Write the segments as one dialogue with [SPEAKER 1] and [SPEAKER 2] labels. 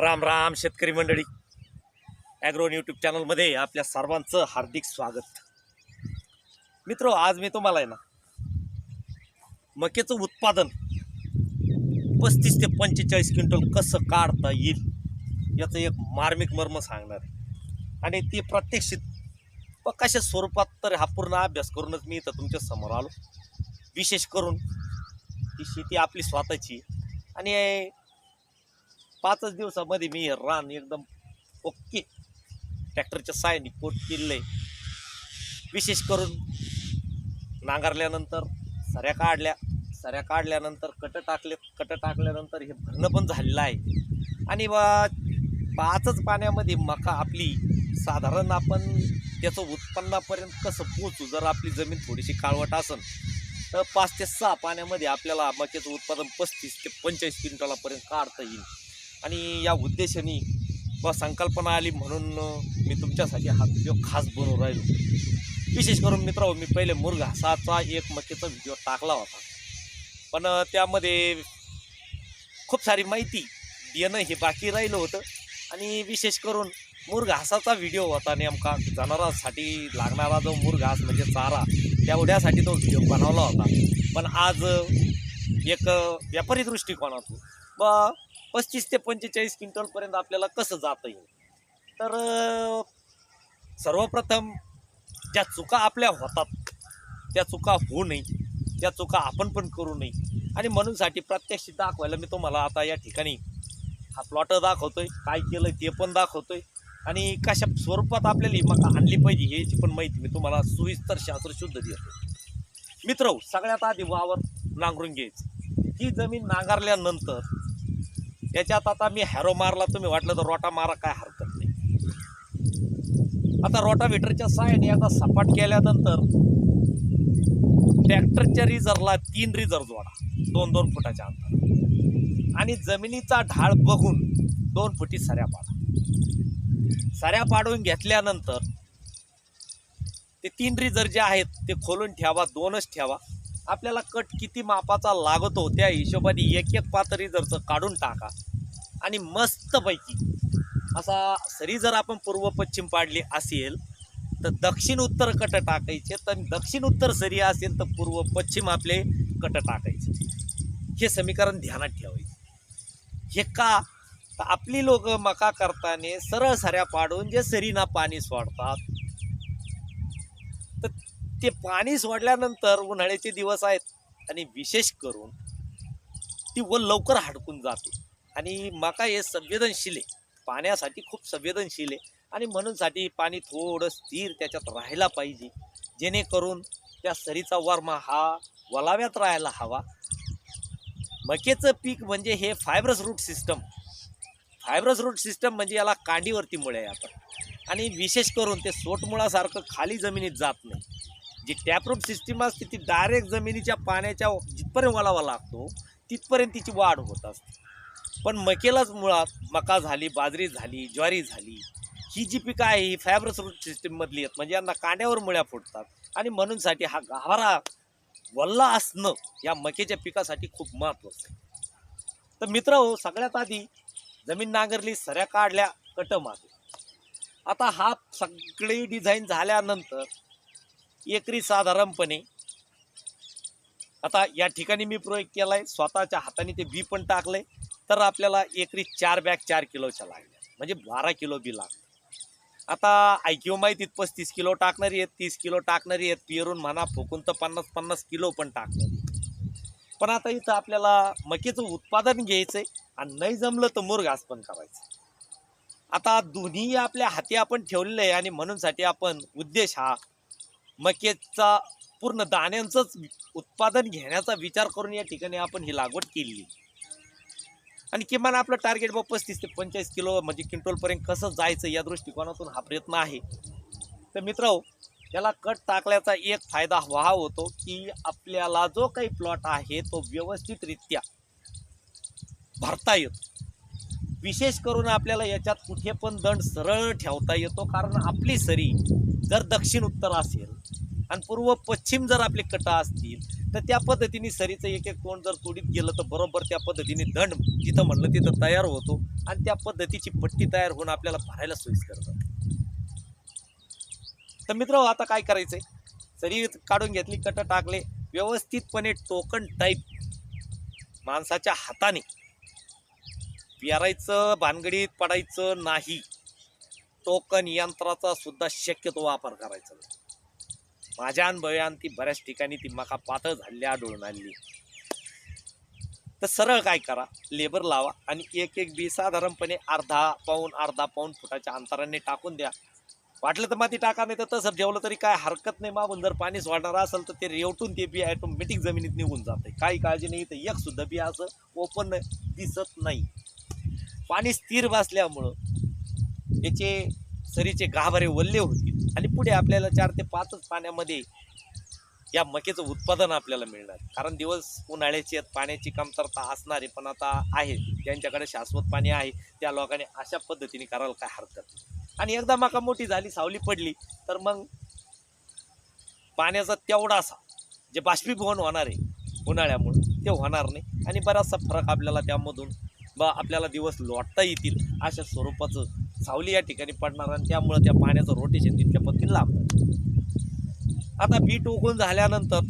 [SPEAKER 1] राम राम शेतकरी मंडळी. ॲग्रोन यूट्यूब चॅनलमध्ये आपल्या सर्वांचं हार्दिक स्वागत. मित्र आज मी तुम्हाला आहे ना मक्याचं उत्पादन पस्तीस ते पंचेचाळीस क्विंटल कसं काढता येईल याचं एक मार्मिक मर्म सांगणार आहे. आणि ते प्रत्यक्षित कशा स्वरूपात तर हा पूर्ण अभ्यास करूनच मी इथं तुमच्यासमोर आलो. विशेष करून ही शेती आपली स्वतःची आणि पाचच दिवसामध्ये मी हे रान एकदम ओके ट्रॅक्टरच्या साहाय्याने पोट केलेलं आहे. विशेष करून नांगरल्यानंतर सऱ्या काढल्या. सऱ्या काढल्यानंतर कट टाकले कट टाकल्यानंतर हे भरणं पण झालेलं आहे. आणि बा पाचच पाण्यामध्ये मका आपली साधारण आपण त्याचं उत्पन्नापर्यंत कसं पोचू जर आपली जमीन थोडीशी काळवट असेल तर पाच ते सहा पाण्यामध्ये आपल्याला मक्याचं उत्पादन पस्तीस ते पंचेचाळीस क्विंटलापर्यंत काढता येईल. आणि या उद्देशाने व संकल्पना आली म्हणून मी तुमच्यासाठी हा व्हिडिओ खास बनवून राहिलो. विशेष करून मित्र मी पहिले मुरघासाचा एक मक्याचा व्हिडिओ टाकला होता. पण त्यामध्ये खूप सारी माहिती देणं हे बाकी राहिलं होतं. आणि विशेष करून मुरघासाचा व्हिडिओ होता नेमका. जनावरांसाठी लागणारा जो मुरघास म्हणजे चारा तेवढ्यासाठी तो व्हिडिओ बनवला होता. पण आज एक व्यापारी दृष्टिकोनातून व पस्तीस ते पंचेचाळीस क्विंटलपर्यंत आपल्याला कसं जाता येईल? तर सर्वप्रथम ज्या चुका आपल्या होतात त्या चुका होऊ नये. त्या चुका आपण पण करू नये. आणि म्हणूनसाठी प्रत्यक्ष दाखवायला मी तुम्हाला आता या ठिकाणी हा प्लॉट दाखवतोय. काय केलं ते पण दाखवतोय. आणि कशा स्वरूपात आपल्याला मग मका आणली पाहिजे याची पण माहिती मी तुम्हाला सुविस्तर शास्त्र शुद्ध देतो. मित्र सगळ्यात आधी वावर नांगरून घ्यायचं. ही जमीन नांगरल्यानंतर त्याच्यात आता मी हॅरो मारला तुम्ही वाटलं तर रोटा मारा काय हरकत नाही. आता रोटावेटरच्या साहाय्याने आता सपाट केल्यानंतर ट्रॅक्टरच्या रिझरला तीन रिझर जोडा दोन दोन फुटाच्या अंतर आणि जमिनीचा ढाळ बघून दोन फुटी सऱ्या पाडा. सऱ्या पाडून घेतल्यानंतर ते तीन रिझर जे आहेत ते खोलून ठेवा दोनच ठेवा. आपल्याला कट किती मापाचा लागतो त्या हिशोबाने एक एक पातळी रिझरचं काढून टाका. आणि मस्तपैकी असा सरी जर आपण पूर्व पश्चिम पाडली असेल तर दक्षिण उत्तर कट टाकायचे. तर दक्षिण उत्तर सरी असेल तर पूर्व पश्चिम आपले कट टाकायचे. हे समीकरण ध्यानात ठेवायचे. हे का? तर आपली लोक मका करताना सरळ सऱ्या पाडून जे सरीना पाणी सोडतात तर ते पाणी सोडल्यानंतर उन्हाळ्याचे दिवस आहेत आणि विशेष करून ती व लवकर हडकून जाते. आणि मका हे संवेदनशील आहे. पाण्यासाठी खूप संवेदनशील आहे. आणि म्हणूनसाठी पाणी थोडं स्थिर त्याच्यात राहायला पाहिजे. जेणेकरून त्या सरीचा वर्मा हा वलाव्यात राहायला हवा. मकेचं पीक म्हणजे हे fibrous root system fibrous root system म्हणजे याला कांडीवरती मुळे आपण आणि विशेष करून ते सोटमुळासारखं खाली जमिनीत जात नाही. जी टॅपरूट सिस्टीम असते ती डायरेक्ट जमिनीच्या पाण्याच्या जिथपर्यंत वलावा लागतो तिथपर्यंत तिची वाढ होत असते. पण मकेलाच मुळात मका झाली बाजरी झाली ज्वारी झाली ही जी पिकं आहे ही फायब्रस रूट सिस्टीममधली आहेत म्हणजे यांना कांड्यावर मुळ्या फुटतात आणि म्हणूनसाठी हा गाभारा वल्ला असणं या मकेच्या पिकासाठी खूप महत्त्वाचं आहे. तर मित्र हो सगळ्यात आधी जमीन नांगरली सऱ्या काढल्या कट मागे आता हा सगळी डिझाईन झाल्यानंतर एकरी साधारणपणे आता या ठिकाणी मी प्रयोग केला आहे स्वतःच्या हाताने ते बी पण टाकलंय तर आपल्याला एकरी चार बॅग चार किलोच्या लागल्या म्हणजे बारा किलो बी लागलं आता आयक्यू माहितीत पस्तीस किलो टाकणारी आहेत तीस किलो टाकणारी आहेत पेरून म्हणा फुकून तर पन्नास पन्नास किलो पण टाकणारी पण आता इथं आपल्याला मकेचं उत्पादन घ्यायचं आहे आणि नाही जमलं तर मुरघास पण करायचं आता दोन्ही आपल्या हाती आपण ठेवलेलं आहे आणि म्हणूनसाठी आपण उद्देश हा मकेचा पूर्ण दाण्यांचंच उत्पादन घेण्याचा विचार करून या ठिकाणी आपण ही लागवड केली. आणि किमान आपलं टार्गेट बा पस्तीस ते पंचेचाळीस किलो म्हणजे क्विंटलपर्यंत कसं जायचं या दृष्टिकोनातून हा प्रयत्न आहे. तर मित्र याला कट टाकल्याचा एक फायदा हा होतो की आपल्याला जो काही प्लॉट आहे तो व्यवस्थितरित्या भरता येतो. विशेष करून आपल्याला याच्यात कुठे पण दंड सरळ ठेवता येतो कारण आपली सरी जर दक्षिण उत्तर असेल आणि पूर्व पश्चिम जर आपले कटा असतील तर त्या पद्धतीने सरीचं एक एक तोंड जर तोडीत गेलं तर बरोबर त्या पद्धतीने दंड जिथं म्हणलं तिथं तयार होतो आणि त्या पद्धतीची पट्टी तयार होऊन आपल्याला भरायला सोयीस्कर जातं. तर मित्र आता काय करायचंय? सरी काढून घेतली कट टाकले व्यवस्थितपणे टोकन टाईप माणसाच्या हाताने पेरायचं भानगडीत पडायचं नाही. टोकन यंत्राचा सुद्धा शक्यतो वापर करायचा. नाही. माझ्या अनुभवान ती बऱ्याच ठिकाणी ती मका पातळ झालेली आढळून आली. तर सरळ काय करा? लेबर लावा आणि एक एक बी साधारणपणे अर्धा पाऊन अर्धा पाऊन फुटाच्या अंतराने टाकून द्या. वाटलं तर माती टाका नाही तर तसं ठेवलं तरी काय हरकत नाही. मागून जर पाणी सोडणार असेल तर ते रेवटून ते बी ॲटोमॅटिक जमिनीत निघून जाते काही काळजी नाही तर एक सुद्धा बी असं ओपन दिसत नाही. पाणी स्थिर बसल्यामुळं याचे सरीचे गाभारे वल्ले होतील. आणि पुढे आपल्याला चार ते पाचच पाण्यामध्ये या मकेचं उत्पादन आपल्याला मिळणार. कारण दिवस उन्हाळ्याची आहेत पाण्याची कमतरता असणारे पण आता आहे. ज्यांच्याकडे शाश्वत पाणी आहे त्या लोकांनी अशा पद्धतीने करायला काय हरकत नाही. आणि एकदा मका मोठी झाली सावली पडली तर मग पाण्याचा तेवढासा जे बाष्पीभवन होणार आहे उन्हाळ्यामुळे ते होणार नाही. आणि बराचसा फरक आपल्याला त्यामधून बा आपल्याला दिवस लोटता येतील अशा स्वरूपाचं सावली या ठिकाणी पडणार आणि त्यामुळं त्या पाण्याचं रोटेशन तितक्या पद्धतीने लांब आता बीट उकळून झाल्यानंतर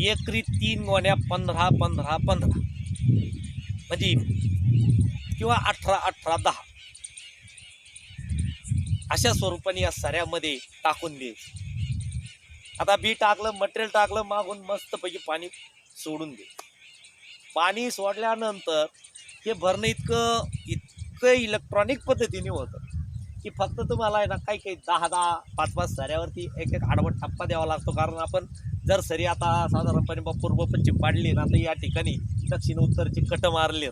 [SPEAKER 1] एकरी तीन गोण्या पंधरा पंधरा पंधरा. म्हणजे किंवा अठरा अठरा दहा. अशा स्वरूपाने या सऱ्यामध्ये टाकून दे. आता बी टाकलं मटेरियल टाकलं मागून मस्तपैकी पाणी सोडून दे. पाणी सोडल्यानंतर हे भरणं इतकं इत इतकं इलेक्ट्रॉनिक पद्धतीने होतं. की फक्त तुम्हाला आहे ना काही काही दहा दहा पाच पाच सऱ्यावरती एक एक आडवट टप्पा द्यावा लागतो. कारण आपण जर सरी आता साधारणपणे बा पूर्व पश्चिम पाडली ना तर या ठिकाणी दक्षिण उत्तरची कट मारले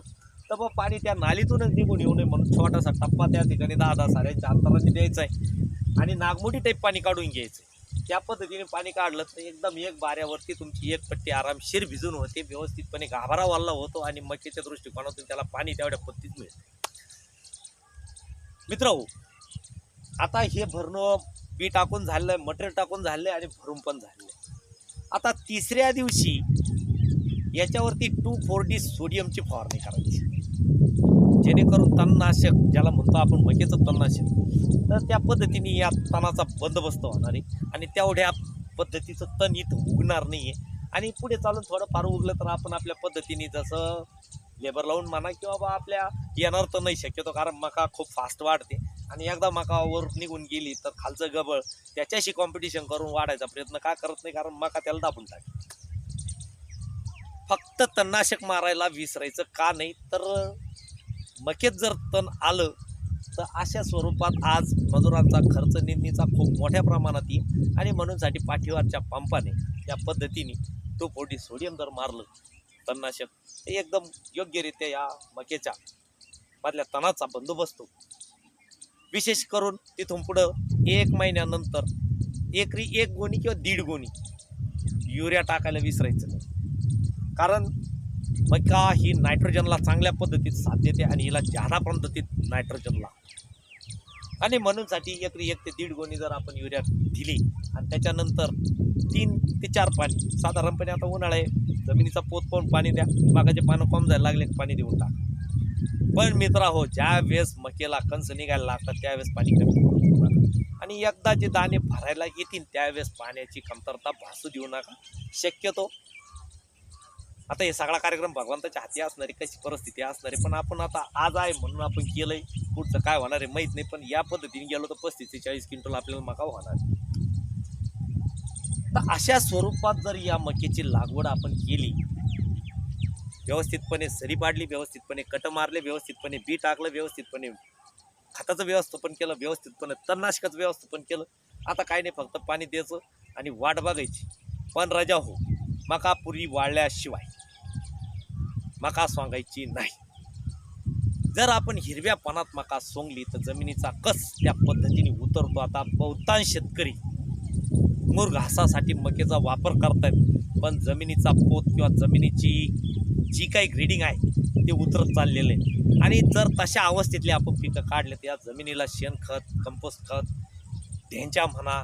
[SPEAKER 1] तर मग पाणी त्या नालीतूनच निघून येऊ नये म्हणून छोटासा टप्पा त्या ठिकाणी दहा दहा साऱ्यांच्या अंतराने द्यायचा आहे. आणि नागमोडी टाईप पाणी काढून घ्यायचं त्या पद्धतीने पाणी काढलं तर एकदम एक बाऱ्यावरती तुमची एक पट्टी आरामशीर भिजून होते. व्यवस्थितपणे गाभारा वाल्ला होतो आणि मकेच्या दृष्टिकोनातून त्याला पाणी तेवढ्या पद्धतीत मिळतं. मित्र आता हे भरणं बी टाकून झालंय मटेरियल टाकून झालं आहे आणि भरून पण झालंय. आता तिसऱ्या दिवशी याच्यावरती टू फोर डी सोडियमची फवारणी करायची. जेणेकरून तणनाशक ज्याला म्हणतो आपण मकेचं तणनाशक तर त्या पद्धतीने या तणाचा बंदोबस्त होणार आहे आणि तेवढ्या पद्धतीचं तण इथं उगणार नाही आहे आणि पुढे चालून थोडं फार उगलं तर आपण आपल्या पद्धतीने जसं लेबर लावून म्हणा किंवा बा आपल्या येणार तर नाही शक्यतो कारण मका खूप फास्ट वाढते. आणि एकदा मकावर निघून गेली तर खालचं गबळ त्याच्याशी कॉम्पिटिशन करून वाढायचा प्रयत्न का करत नाही? कारण मका त्याला दाबून टाक फक्त तणनाशक मारायला विसरायचं का नाही? तर मकेत जर तण आलं तर अशा स्वरूपात आज मजुरांचा खर्च निंदीचा खूप मोठ्या प्रमाणात येईल. आणि म्हणूनसाठी पाठीवरच्या पंपाने या पद्धतीने तो पोटी सोडियम जर मारलं तणनाशक. हे एकदम योग्यरित्या या मकेच्या मधल्या तणाचा बंदोबस्त विशेष करून तिथून पुढं एक महिन्यानंतर एकरी एक गोणी किंवा दीड गोणी युरिया टाकायला विसरायचं नाही. कारण मका ही नायट्रोजनला चांगल्या पद्धतीत साथ देते आणि हिला जादा पद्धतीत नायट्रोजनला आणि म्हणूनसाठी एकरी एक ते दीड गोणी जर आपण युरिया दिली आणि त्याच्यानंतर तीन ते चार पाणी साधारणपणे आता उन्हाळा आहे जमिनीचा पोत पाहून पाणी द्या बागाचे पानं कॉम जायला लागले की पाणी देऊन टाका. पण मित्रा हो ज्या वेळेस मकेला कंस निघायला लागतात त्यावेळेस पाणी कमी आणि एकदा जे दाणे भरायला येतील त्यावेळेस पाण्याची कमतरता भासू देऊ नका. शक्यतो आता हे सगळा कार्यक्रम भगवंताच्या हाती असणारी कशी परिस्थिती असणारी पण आपण आता आज आहे म्हणून आपण केलंय पुढचं काय होणार आहे माहीत नाही पण या पद्धतीने गेलो तर पस्तीस ते चाळीस क्विंटल आपल्याला मका होणार आहे. तर अशा स्वरूपात जर या मकेची लागवड आपण केली व्यवस्थितपणे सरी पाडली व्यवस्थितपणे कट मारले व्यवस्थितपणे बी टाकलं व्यवस्थितपणे खताचं व्यवस्थापन केलं व्यवस्थितपणे तणनाशकाचं व्यवस्थापन केलं आता काय नाही फक्त पाणी द्यायचं आणि वाट बघायची पण रजा हो मका पुरी वाळल्याशिवाय मका सोंगायची नाही. जर आपण हिरव्या पानात मका सोंगली तर जमिनीचा कस त्या पद्धतीने उतरतो. आता बहुतांश शेतकरी मूर घासासाठी मकेचा वापर करतायत पण जमिनीचा पोत किंवा जमिनीची जी काही ग्रेडिंग आहे ते उतरत चाललेलं. आहे आणि जर तशा अवस्थेतले आपण पिकं काढले तर या जमिनीला शेणखत कंपोस्ट खत ढेंच्या म्हणा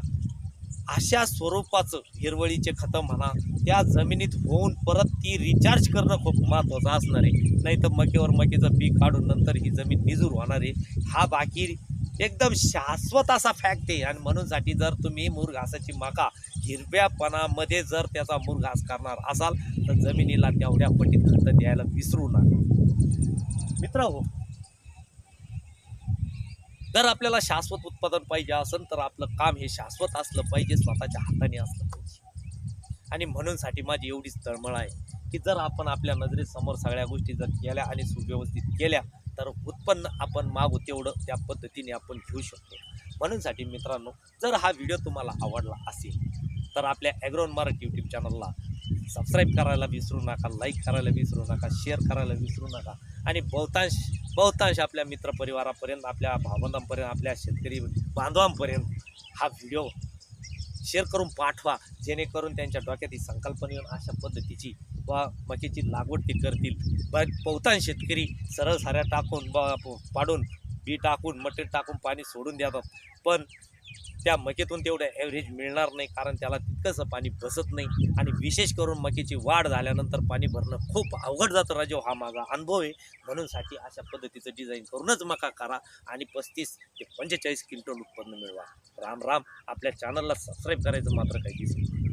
[SPEAKER 1] अशा स्वरूपाचं हिरवळीचे खतं म्हणा त्या जमिनीत होऊन परत ती रिचार्ज करणं खूप महत्त्वाचं असणार आहे. नाही तर मकेवर मकेचं पीक काढून नंतर ही जमीन निजूर होणार आहे. हा बाकी एकदम शाश्वत असा फॅक्ट आहे. आणि म्हणूनसाठी जर तुम्ही मुरघासाची मका हिरव्यापणामध्ये जर त्याचा मुरघास करणार असाल तर जमिनीला तेवढ्या पटीत खतं द्यायला विसरू नका. मित्र हो जर आपल्याला शाश्वत उत्पादन पाहिजे असेल तर आपलं काम हे शाश्वत असलं पाहिजे स्वतःच्या हाताने असलं पाहिजे. आणि म्हणूनसाठी माझी एवढीच तळमळ आहे की जर आपण आपल्या नजरेसमोर सगळ्या गोष्टी जर केल्या आणि सुव्यवस्थित केल्या तर उत्पन्न आपण मागू तेवढं त्या पद्धतीने आपण घेऊ शकतो. म्हणूनसाठी मित्रांनो जर हा व्हिडिओ तुम्हाला आवडला असेल तर आपल्या ॲग्रोन मराठी यूट्यूब चॅनलला सबस्क्राईब करायला विसरू नका लाईक करायला विसरू नका शेअर करायला विसरू नका. आणि बहुतांश बहुतांश आपल्या मित्रपरिवारापर्यंत आपल्या भावंडांपर्यंत आपल्या शेतकरी बांधवांपर्यंत हा व्हिडिओ शेअर करून पाठवा जेणेकरून त्यांच्या डोक्यात ही संकल्पना येऊन अशा पद्धतीची व मकीची लागवड ते करतील. ब बहुतांश शेतकरी सरळ साऱ्या टाकून ब पाडून बी टाकून मटेर टाकून पाणी सोडून देतात. पण त्या मकेतून तेवढं ॲव्हरेज मिळणार नाही कारण त्याला तितकंसं पाणी बसत नाही. आणि विशेष करून मकेची वाढ झाल्यानंतर पाणी भरणं खूप अवघड जातं राजो हा माझा अनुभव आहे. म्हणूनसाठी अशा पद्धतीचं डिझाईन करूनच मका करा आणि पस्तीस ते पंचेचाळीस क्विंटल उत्पन्न मिळवा. राम राम. आपल्या चॅनलला सबस्क्राईब करायचं मात्र काही दिसत नाही.